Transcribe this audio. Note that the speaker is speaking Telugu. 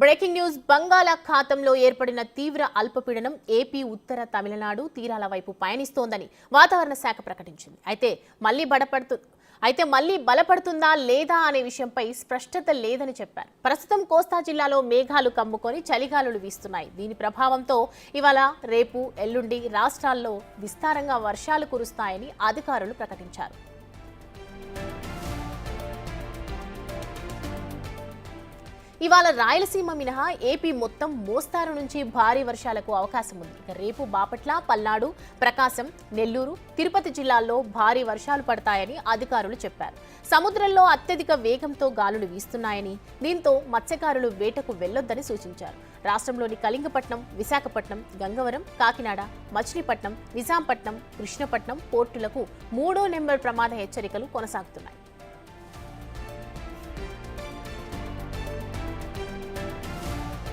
బ్రేకింగ్ న్యూస్ బంగాళాఖాతంలో ఏర్పడిన తీవ్ర అల్పపీడనం ఏపీ ఉత్తర తమిళనాడు తీరాల వైపు పయనిస్తోందని వాతావరణ శాఖ ప్రకటించింది. అయితే మళ్ళీ బడపడుతు అయితే మళ్ళీ బలపడుతుందా లేదా అనే విషయంపై స్పష్టత లేదని చెప్పారు. ప్రస్తుతం కోస్తా జిల్లాలో మేఘాలు కమ్ముకొని చలిగాలులు వీస్తున్నాయి. దీని ప్రభావంతో ఇవాళ రేపు ఎల్లుండి రాష్ట్రాల్లో విస్తారంగా వర్షాలు కురుస్తాయని అధికారులు ప్రకటించారు. ఇవాళ రాయలసీమ మినహా ఏపీ మొత్తం మోస్తారు నుంచి భారీ వర్షాలకు అవకాశం ఉంది. రేపు బాపట్ల పల్నాడు ప్రకాశం నెల్లూరు తిరుపతి జిల్లాల్లో భారీ వర్షాలు పడతాయని అధికారులు చెప్పారు. సముద్రంలో అత్యధిక వేగంతో గాలులు వీస్తున్నాయని దీంతో మత్స్యకారులు వేటకు వెళ్ళొద్దని సూచించారు. రాష్ట్రంలోని కళింగపట్నం విశాఖపట్నం గంగవరం కాకినాడ మచిలీపట్నం నిజాంపట్నం కృష్ణపట్నం పోర్టులకు మూడో నెంబర్ ప్రమాద హెచ్చరికలు కొనసాగుతున్నాయి.